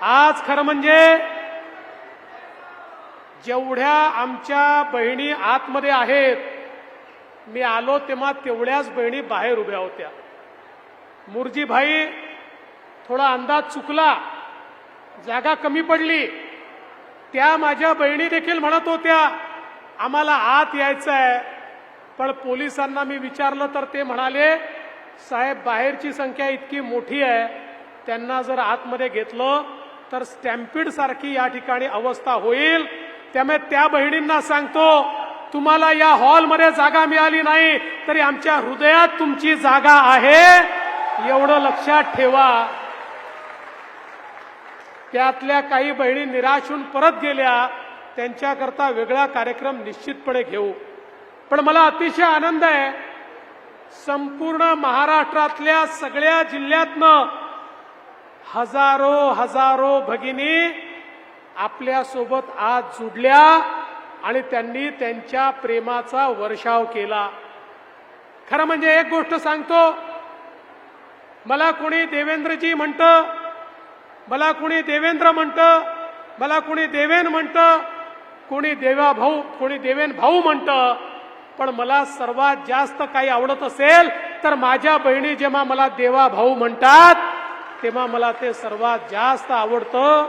आज खरं म्हणजे जेवढ्या आमच्या बहिणी आतमध्ये आहेत मी आलो तेव्हा तेवढ्याच बहिणी बाहेर उभ्या होत्या. मुरजीभाई थोडा अंदाज चुकला जागा कमी पडली. त्या माझ्या बहिणी देखील म्हणत होत्या आम्हाला आत यायचं आहे पण पोलिसांना मी विचारलं तर ते म्हणाले साहेब बाहेरची संख्या इतकी मोठी आहे त्यांना जर आतमध्ये घेतलं तर स्टॅम्पिड सारखी या ठिकाणी अवस्था होईल. त्यामुळे त्या बहिणींना सांगतो तुम्हाला या हॉलमध्ये जागा मिळाली नाही तरी आमच्या हृदयात तुमची जागा आहे. एवढं लक्षात ठेवा. त्यातल्या काही बहिणी निराश होऊन परत गेल्या. त्यांच्याकरता वेगळा कार्यक्रम निश्चितपणे घेऊ. पण मला अतिशय आनंद आहे. संपूर्ण महाराष्ट्रातल्या सगळ्या जिल्ह्यातनं हजारो हजारो भगिनी आपल्यासोबत आज जुडल्या आणि त्यांनी त्यांच्या प्रेमाचा वर्षाव केला. खरं म्हणजे एक गोष्ट सांगतो. मला कोणी देवेंद्रजी म्हणतं मला कोणी देवेंद्र म्हणतं मला कोणी देवेन म्हणतं कोणी देवा भाऊ कोणी देवेन भाऊ म्हणतं पण मला सर्वात जास्त काही आवडत असेल तर माझ्या बहिणी जेव्हा मला देवा भाऊ म्हणतात तेव्हा मला ते सर्वात जास्त आवडतं.